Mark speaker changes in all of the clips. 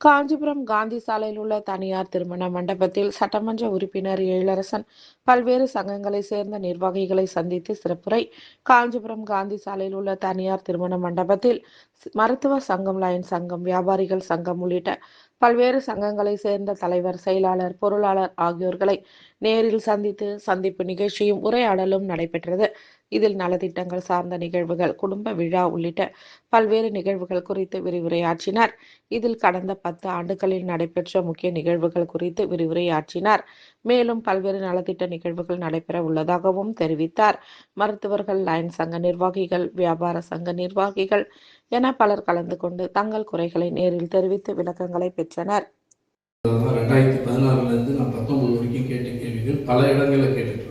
Speaker 1: காஞ்சிபுரம் காந்தி சாலையில் உள்ள தனியார் திருமண மண்டபத்தில் சட்டமன்ற உறுப்பினர் எழிலரசன் பல்வேறு சங்கங்களை சேர்ந்த நிர்வாகிகளை சந்தித்து சிறப்புரை. காஞ்சிபுரம் காந்தி சாலையில் உள்ள தனியார் திருமண மண்டபத்தில் மருத்துவ சங்கம் லயன் சங்கம் வியாபாரிகள் சங்கம் உள்ளிட்ட பல்வேறு சங்கங்களை சேர்ந்த தலைவர் செயலாளர் பொருளாளர் ஆகியோர்களை நேரில் சந்தித்து சந்திப்பு நிகழ்ச்சியும் உரையாடலும் நடைபெற்றது. இதில் நலத்திட்டங்கள் சார்ந்த நிகழ்வுகள் குடும்ப விழா உள்ளிட்ட பல்வேறு நிகழ்வுகள் குறித்து விரிவுரையாற்றினார். இதில் கடந்த பத்து ஆண்டுகளில் நடைபெற்ற முக்கிய நிகழ்வுகள் குறித்து விரிவுரையாற்றினார். மேலும் பல்வேறு நலத்திட்ட நிகழ்வுகள் நடைபெற உள்ளதாகவும் தெரிவித்தார். மருத்துவர்கள் லயன் சங்க நிர்வாகிகள் வியாபார சங்க நிர்வாகிகள் என பலர் கலந்து கொண்டு தங்கள் குறைகளை நேரில் தெரிவித்து விளக்கங்களை பெற்றனர்.
Speaker 2: ரெண்டாயிரத்தி பதினாறுலேருந்து நான் பத்தொன்பது வரைக்கும் கேட்ட கேள்விகள் பல இடங்களில் கேட்டுட்ருக்கேன்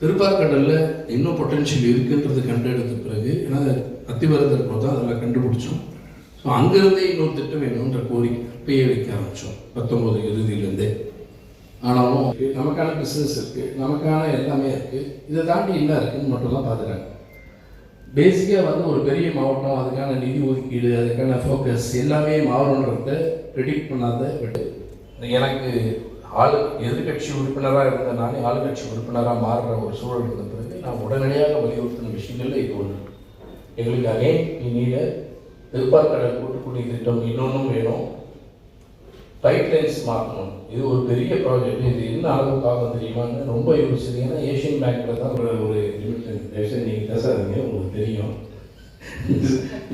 Speaker 2: திருப்பார்கடலில் இன்னும் பொட்டென்ஷியல் இருக்குன்றது கண்டெடுத்த பிறகு ஏன்னா அத்திவரதர் தான் அதெல்லாம் கண்டுபிடிச்சோம். ஸோ அங்கேருந்தே இன்னொரு திட்டம் வேணுன்ற கோரிக்கை அப்பயே வைக்க ஆரம்பித்தோம் பத்தொம்போது இறுதியிலேருந்தே. ஆனாலும் நமக்கான பிஸ்னஸ் இருக்குது நமக்கான எல்லாமே இருக்குது இதை தாண்டி என்ன இருக்குதுன்னு மட்டும் தான் பார்த்துறாங்க பேசிக்காக வந்து ஒரு பெரிய மாவட்டம் அதுக்கான நிதி ஒதுக்கீடு அதுக்கான ஃபோக்கஸ் எல்லாமே மாறுன்றத ப்ரிடிக்ட் பண்ணாத விட்டு எனக்கு ஆளு எதிர்கட்சி உறுப்பினராக இருந்த நானே ஆளுங்கட்சி உறுப்பினராக மாறுற ஒரு சூழல் இருந்த பிறகு நான் உடனடியாக வலியுறுத்தின விஷயங்கள்ல இது ஒன்று எங்களுக்கு அகைன் நீட திருப்பார்கடல் கூட்டுக்குடி திட்டம் இன்னொன்றும் வேணும். பைப் லைன்ஸ் மாற்றணும். இது ஒரு பெரிய ப்ராஜெக்ட் இது என்ன அளவுக்கு ஆகும் தெரியுமான்னு ரொம்ப யோசிச்சது ஏன்னா ஏஷியன் பேங்க்கில் தான் ஒரு ஒரு லிமிட் நீங்கள் பேசாதீங்க உங்களுக்கு தெரியும்.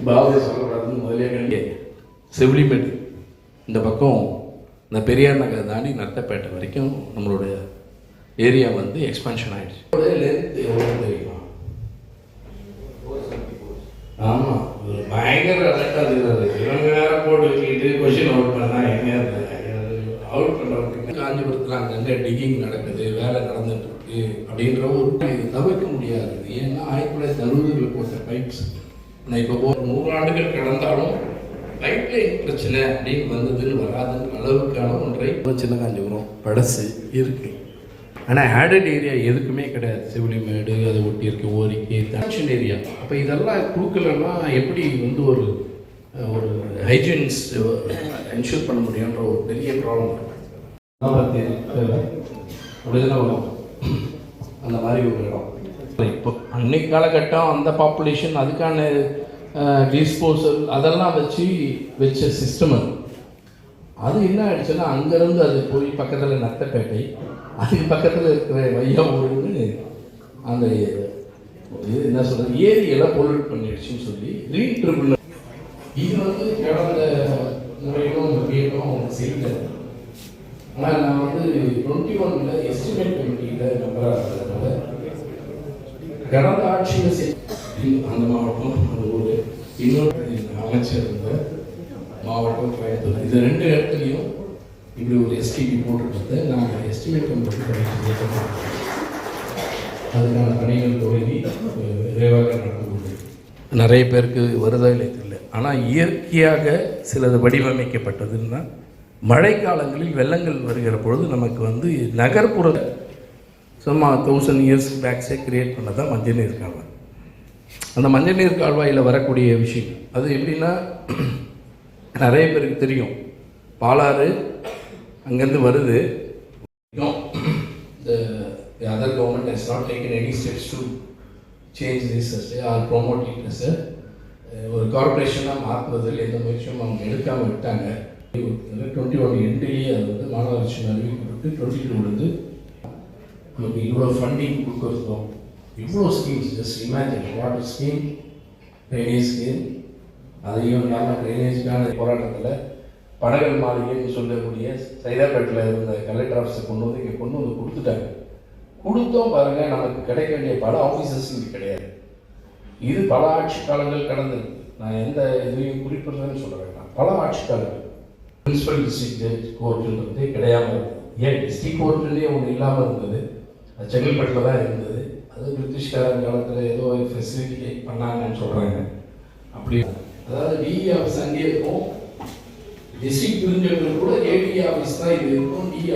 Speaker 2: பாபு சொல்லக்கூடாதுன்னு முதலே கண்டிப்பாக செவிலிமெண்ட் இந்த பக்கம் இந்த பெரியார் நகர் தாண்டி நர்த்தப்பேட்டை வரைக்கும் நம்மளுடைய ஏரியா வந்து எக்ஸ்பான்ஷன் எவ்வளோ தெரியுமா? ஆமாம் பயங்கர அலர்ட்டாக இருக்கிறது. இவங்க போட்டு வச்சுக்கிட்டு கொஷின் அவுட் பண்ணா எங்க அவுட் பண்ணுறவங்க காஞ்சிபுரத்தில் அங்கங்கே டிகிங் நடக்குது வேலை நடந்துட்டு இருக்கு அப்படின்ற ஒரு இது தவிர்க்க முடியாது. ஏன்னா ஆயிரத்தி தொள்ளாயிரத்தி அறுபதுகளில் போட்ட பைப்ஸ் நான் இப்போ ஒரு நூறு ஆண்டுகள் கடந்தாலும் பைப் லைன் பிரச்சனை அப்படின்னு வந்ததுன்னு வராதுன்னு அளவுக்கான ஒன்றை சின்ன காஞ்சிபுரம் படசு இருக்குது ஆனால் ஆடட் ஏரியா எதுக்குமே கிடையாது. செவிலிமேடு அதை ஒட்டி இருக்க ஓரிக்கை தன்ஷன் ஏரியா அப்போ இதெல்லாம் கொடுக்கலன்னா எப்படி வந்து ஒரு ஒரு ஹைஜீன்ஸ் என்ஷூர் பண்ண முடியுன்ற ஒரு பெரிய ப்ராப்ளம் அப்படிதான் அந்த மாதிரி ஒரு இடம். இப்போ அன்னைக்கு காலகட்டம் அந்த பாப்புலேஷன் அதுக்கான டிஸ்போசல் அதெல்லாம் வச்சு வச்ச சிஸ்டம் அது. அது என்ன ஆயிடுச்சுன்னா அங்கேருந்து அது போய் பக்கத்தில் நத்தப்பேட்டை அதுக்கு பக்கத்தில் இருக்கிற வையாவூருன்னு அந்த இது என்ன சொல்கிறது ஏரியெல்லாம் பொல்யூட் பண்ணிடுச்சுன்னு சொல்லி ரீட் இது வந்து கடந்த முறையிலும் முறையிலும் அவங்க செய்யல ஆனால் நான் வந்து டுவெண்ட்டி ஒன்ல எஸ்டிமேட் கமிட்டியில் மெம்பராக இருக்கிறதுனால கடந்த ஆட்சியில் செய் அந்த மாவட்டம் அந்த ஊர் இன்னொரு அமைச்சர் இருந்த மாவட்டம் கோயம்புத்தூர் இது ரெண்டு இடத்துலையும் இப்படி ஒரு எஸ்டிபி போட்டுருக்கிறது. நாங்கள் எஸ்டிமேட் கமிட்டி பண்ணிட்டு அதுக்கான பணிகள் தொடங்கி விரைவாக நடந்து கொண்டு நிறைய பேருக்கு வருதா இல்லை தெரியல. ஆனால் இயற்கையாக சிலது வடிவமைக்கப்பட்டதுன்னா மழைக்காலங்களில் வெள்ளங்கள் வருகிற பொழுது நமக்கு வந்து நகர்ப்புற சும்மா தௌசண்ட் இயர்ஸ் பேக்ஸே கிரியேட் பண்ண தான் மஞ்சள் நீர் அந்த மஞ்சள் நீர் கால்வாயில் வரக்கூடிய விஷயம். அது எப்படின்னா நிறைய பேருக்கு தெரியும். பாலாறு அங்கேருந்து வருது. The other government has not taken any steps to change this or promote it as a ஒரு கார்பரேஷனாக மாற்றுவதில் எந்த முயற்சியும் அவங்க எடுக்காமல் விட்டாங்க. டுவெண்ட்டி ஒன் எண்டுலேயே அது வந்து மாநகராட்சி அறிவிக்கப்பட்டு டுவெண்ட்டி டூ வந்து நமக்கு இவ்வளோ ஃபண்டிங் கொடுக்குறதும் இவ்வளோ schemes just imagine water scheme drainage scheme அதையும் இல்லாமல் ட்ரைனேஜ்க்கான போராட்டத்தில் படகல் மாளிகைன்னு சொல்லக்கூடிய சைதாப்பேட்டில் இருந்த கலெக்டர் ஆஃபீஸை கொண்டு வந்து இங்கே கொண்டு வந்து கொடுத்துட்டாங்க. கொடுத்தோம் பாருங்கள் நமக்கு கிடைக்க வேண்டிய பல ஆஃபீஸர்ஸ் இங்கே கிடையாது. இது பல ஆட்சி காலங்கள் கடந்தது நான் எந்த இதையும் குறிப்பிடுறதுன்னு சொல்ல வேண்டாம். பல ஆட்சி காலங்கள். பிரின்சிபல் டிஸ்ட்ரிக்ட் ஜட்ஜ் கோர்ட்டுன்றதே கிடையாமல் இருந்தது ஏன் டிஸ்ட்ரிக்ட் கோர்ட்டுலேயே ஒன்று இல்லாமல் இருந்தது? அது செங்கல்பட்டில் தான் இருந்தது. அது பிரிட்டிஷ்காரன் காலத்தில் ஏதோ ஒரு ஃபெசிலிட்டி பண்ணாங்கன்னு சொல்கிறாங்க அப்படி. அதாவது டிஇ ஆஃபீஸ் அங்கே இருக்கும். டிஸ்ட்ரிக்ட் பிரிஞ்சவங்களுக்கு கூட ஏடி ஆஃபீஸ் தான் இது இருக்கும். டிஇ